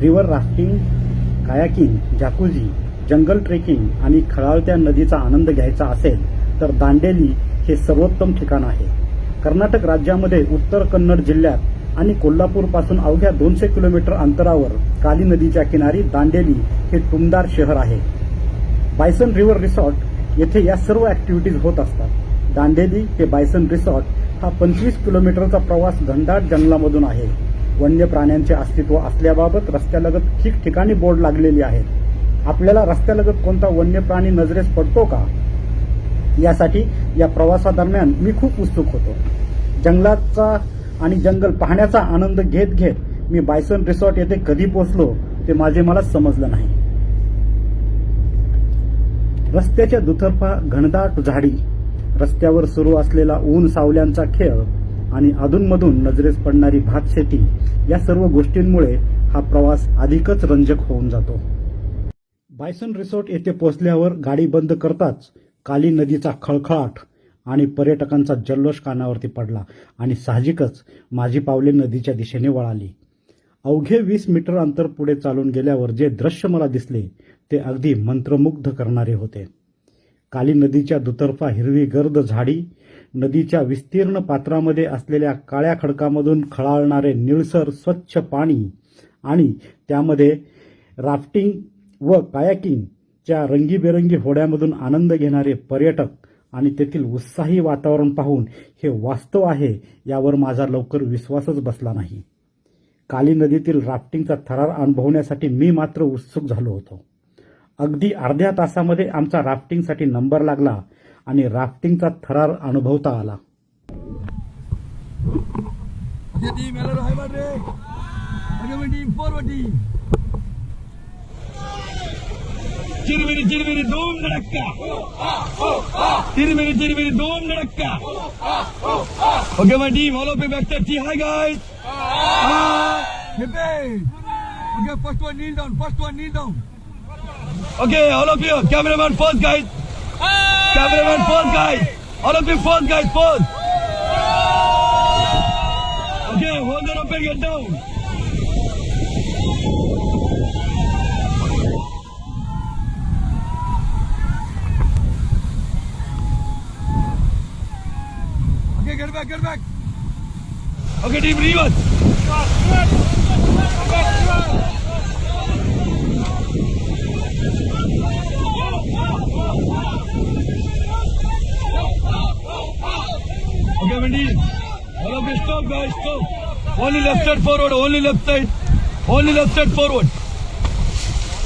River rafting kayaking jacuzzi jungle trekking आणि खळाळत्या नदीचा आनंद घ्यायचा असेल तर दांडेली हे सर्वोत्तम ठिकाण आहे. कर्नाटक राज्यामध्ये उत्तर कन्नड जिल्ह्यात आणि कोल्हापूरपासून अवघ्या दोनशे किलोमीटर अंतरावर काली नदीच्या किनारी दांडेली हे टुमदार शहर आहे. बायसन रिव्हर रिसॉर्ट येथे या सर्व ऍक्टिव्हिटीज होत असतात. दांडेली ते बायसन रिसॉर्ट हा पंचवीस किलोमीटरचा प्रवास घनदाट जंगलामधून आहे. वन्य प्राण्यांचे अस्तित्व असल्याबाबत रस्त्यालगत ठिकठिकाणी बोर्ड लागलेली आहेत आपल्याला रस्त्यालगत कोणता वन्य प्राणी नजरेस पडतो का? यासाठी या प्रवासादरम्यान मी खूप उत्सुक होतो. जंगलाचा आणि जंगल पाहण्याचा आनंद घेत घेत मी बायसन रिसॉर्ट येथे कधी पोहोचलो ते माझे मला समजलं नाही. रस्त्याच्या दुतर्फा घनदाट झाडी रस्त्यावर सुरू असलेला ऊन सावल्यांचा खेळ आणि अधूनमधून नजरेस पडणारी भातशेती या सर्व गोष्टींमुळे हा प्रवास अधिकच रंजक होऊन जातो. बायसन रिसॉर्ट येथे पोहोचल्यावर गाडी बंद करताच काली नदीचा खळखळाट आणि पर्यटकांचा जल्लोष कानावरती पडला आणि साहजिकच माझी पावले नदीच्या दिशेने वळाली. अवघे वीस मीटर अंतर पुढे चालून गेल्यावर जे दृश्य मला दिसले ते अगदी मंत्रमुग्ध करणारे होते. काली नदीच्या दुतर्फा हिरवी गर्द झाडी नदीच्या विस्तीर्ण पात्रामध्ये असलेल्या काळ्या खडकामधून खळाळणारे निळसर स्वच्छ पाणी आणि त्यामध्ये राफ्टिंग व कायाकिंगच्या रंगीबेरंगी होड्यामधून आनंद घेणारे पर्यटक आणि तेथील उत्साही वातावरण पाहून हे वास्तव आहे यावर माझा लवकर विश्वासच बसला नाही. काली नदीतील राफ्टिंगचा थरार अनुभवण्यासाठी मी मात्र उत्सुक झालो होतो. अगदी अर्ध्या तासामध्ये आमचा राफ्टिंगसाठी नंबर लागला. आणि राफ्टिंगचा थरार अनुभवता आला Oke team, hello hai badre. Oke team, forward team. Chirmiri Chirmiri दोन धडक्का चिरमिरी चिरमिरी दोन धडक्का okay my team, all of you back there, say hi guys. Hi. Okay, first one kneel down, first one kneel down. Okay, all of you, cameraman first guys. Cameraman first guys. All of you first guys, first. Okay, hold the rope and get down. Okay, get back, get back. Okay, team reverse. Okay, Wendy. All of you stop, guys, stop. Only left side forward, only left side. Only left side forward.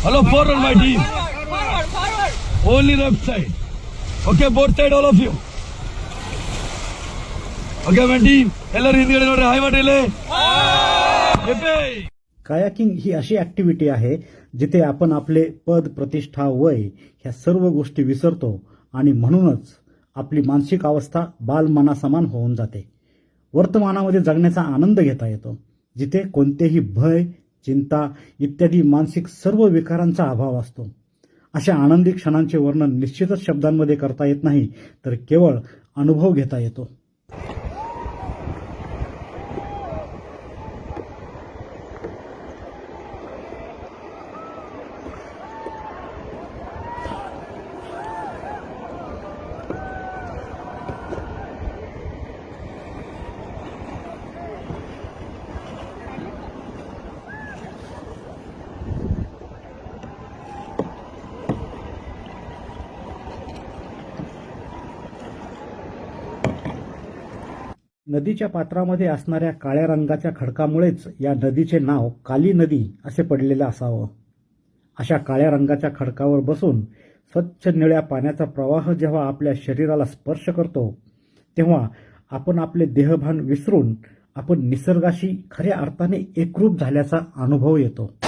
Hello, forward, my team. Forward, forward. Only left side. Okay, both side, all of you. Okay, my team. ಎಲ್ಲರೂ ಹಿಂದ್ಗಡೆ ನೋಡ್ರಿ hi ಮಾಡ್ರಿ kayaking ही अशी activity आहे जिथे आपण आपले पद प्रतिष्ठा वय ह्या सर्व गोष्टी विसरतो आणि म्हणूनच आपली मानसिक अवस्था बालमनासमान होऊन जाते. वर्तमानामध्ये जगण्याचा आनंद घेता येतो. जिथे कोणतेही भय चिंता इत्यादी मानसिक सर्व विकारांचा अभाव असतो. अशा आनंदी क्षणांचे वर्णन निश्चितच शब्दांमध्ये करता येत नाही तर केवळ अनुभव घेता येतो. नदीच्या पात्रामध्ये असणाऱ्या काळ्या रंगाच्या खडकामुळेच या नदीचे नाव काली नदी असे पडलेलं असावं. अशा काळ्या रंगाच्या खडकावर बसून स्वच्छ निळ्या पाण्याचा प्रवाह जेव्हा आपल्या शरीराला स्पर्श करतो तेव्हा आपण आपले देहभान विसरून आपण निसर्गाशी खऱ्या अर्थाने एकरूप झाल्याचा अनुभव येतो.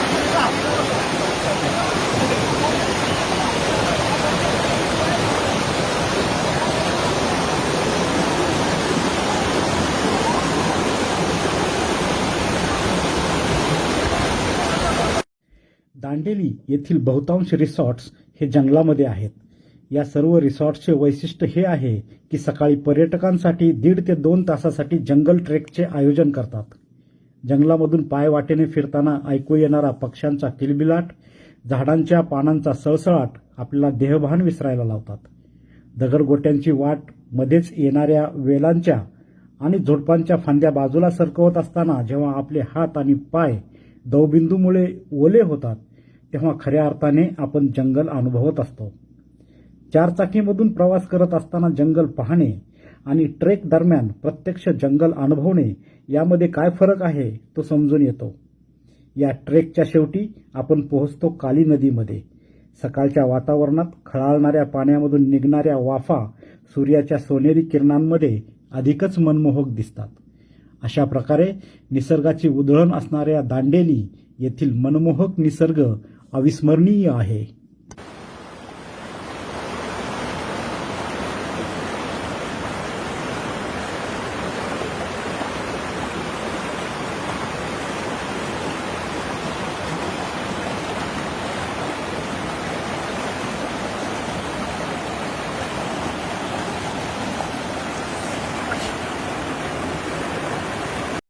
दांडेली येथील बहुतांश रिसॉर्ट्स हे जंगलामध्ये आहेत. या सर्व रिसॉर्ट्सचे वैशिष्ट्य हे आहे की सकाळी पर्यटकांसाठी दीड ते दोन तासासाठी जंगल ट्रेकचे आयोजन करतात. जंगलामधून पाय वाटेने फिरताना ऐकू येणारा पक्ष्यांचा किलबिलाट झाडांच्या पानांचा सळसळाट आपल्याला देहभान विसरायला लावतात. दगडगोट्यांची वाट मध्येच येणाऱ्या वेलांच्या आणि झोडपांच्या फांद्या बाजूला सरकवत असताना जेव्हा आपले हात आणि पाय दवबिंदूमुळे ओले होतात तेव्हा खऱ्या अर्थाने आपण जंगल अनुभवत असतो. चारचाकीमधून प्रवास करत असताना जंगल पाहणे आणि ट्रेक दरम्यान प्रत्यक्ष जंगल अनुभवणे यामध्ये काय फरक आहे तो समजून येतो. या ट्रेकच्या शेवटी आपण पोहोचतो काली नदीमध्ये. सकाळच्या वातावरणात खळाळणाऱ्या पाण्यामधून निघणाऱ्या वाफा सूर्याच्या सोनेरी किरणांमध्ये अधिकच मनमोहक दिसतात. अशा प्रकारे निसर्गाची उधळण असणाऱ्या दांडेली येथील मनमोहक निसर्ग अविस्मरणीय आहे.